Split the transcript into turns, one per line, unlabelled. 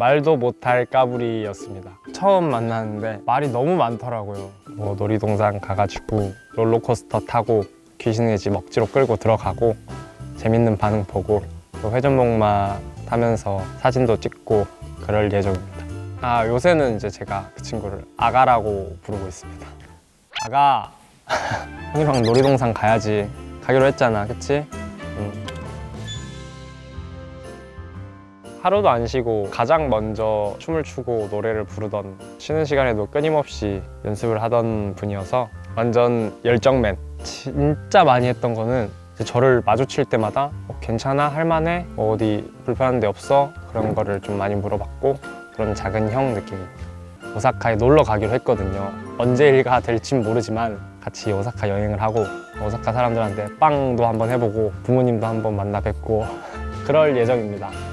말도 못할 까불이였습니다. 처음 만났는데 말이 너무 많더라고요. 뭐 놀이동산 가가지고 롤러코스터 타고 귀신의 집 억지로 끌고 들어가고 재밌는 반응 보고 또 회전목마 타면서 사진도 찍고 그럴 예정입니다. 아 요새는 이제 제가 그 친구를 아가라고 부르고 있습니다. 아가 형이랑 놀이동산 가야지 가기로 했잖아 그치? 응. 하루도 안 쉬고 가장 먼저 춤을 추고 노래를 부르던 쉬는 시간에도 끊임없이 연습을 하던 분이어서 완전 열정맨 진짜 많이 했던 거는 저를 마주칠 때마다 어, 괜찮아? 할만해? 뭐 어디 불편한 데 없어? 그런 거를 좀 많이 물어봤고 그런 작은 형 느낌입니다 오사카에 놀러 가기로 했거든요. 언제 일가 될진 모르지만 같이 오사카 여행을 하고 오사카 사람들한테 빵도 한번 해보고 부모님도 한번 만나 뵙고 그럴 예정입니다.